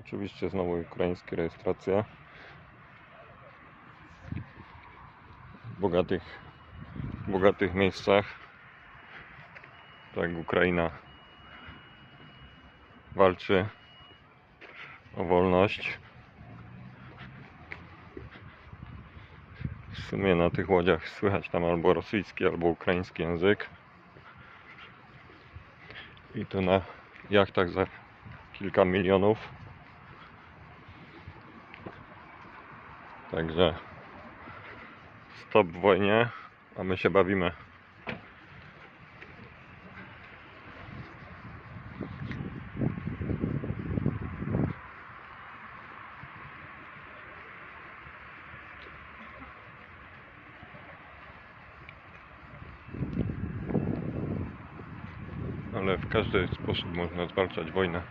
Oczywiście znowu ukraińskie rejestracje. W bogatych, bogatych miejscach. Tak Ukraina walczy o wolność. W sumie na tych łodziach słychać tam albo rosyjski, albo ukraiński język. I to na jachtach za kilka milionów. Także stop wojnie, a my się bawimy. Ale w każdy sposób można zwalczać wojnę.